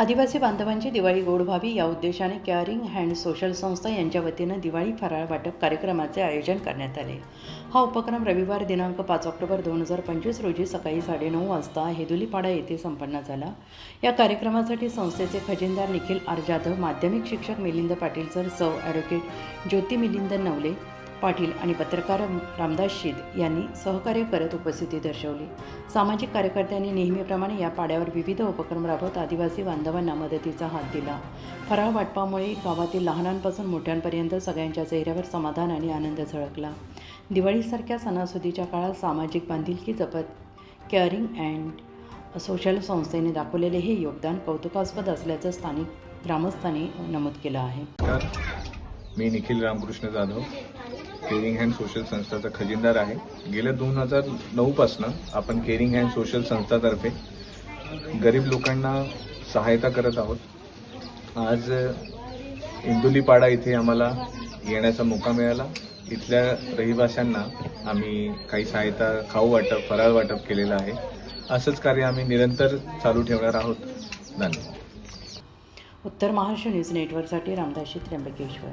आदिवासी बांधवांची दिवाळी गोड व्हावी या उद्देशाने केअरिंग हँड सोशल संस्था यांच्या वतीनं दिवाळी फराळ वाटप कार्यक्रमाचे आयोजन करण्यात आले. हा उपक्रम रविवार दिनांक पाच ऑक्टोबर दोन हजार पंचवीस रोजी सकाळी साडेनऊ वाजता हेदुलीपाडा येथे संपन्न झाला. या कार्यक्रमासाठी संस्थेचे खजिनदार निखिल आर जाधव माध्यमिक शिक्षक मिलिंद पाटील सर सौ ॲडव्होकेट ज्योती मिलिंद नवले पाटील आणि पत्रकार रामदास शीद यांनी सहकार्य करत उपस्थिती दर्शवली. सामाजिक कार्यकर्त्यांनी नेहमीप्रमाणे या पाड्यावर विविध उपक्रम राबवत आदिवासी बांधवांना मदतीचा हात दिला. फराळ वाटपामुळे गावातील लहानांपासून मोठ्यांपर्यंत सगळ्यांच्या चेहऱ्यावर समाधान आणि आनंद झळकला. दिवाळीसारख्या सणासुदीच्या काळात सामाजिक बांधिलकी जपत केअरिंग अँड सोशल संस्थेने दाखवलेले हे योगदान कौतुकास्पद असल्याचं स्थानिक ग्रामस्थांनी नमूद केलं आहे. मी Nikhil Ramkrishna Jadhav. Caring hand social संस्थाचा खजिनदार आहे. गेल्या दोन हजार नऊपासनं आपण केअरिंग हँड सोशल संस्थातर्फे गरीब लोकांना सहायता करत आहोत. आज इंदुलीपाडा इथे आम्हाला येण्याचा मोका मिळाला. इथल्या रहिवाशांना आम्ही काही सहायता खाऊ वाटप फराळ वाटप केलेलं आहे. असंच कार्य आम्ही निरंतर चालू ठेवणार आहोत. धन्यवाद. उत्तर महाराष्ट्र न्यूज नेटवर्कसाठी रामदाशी त्र्यंबकेश्वर.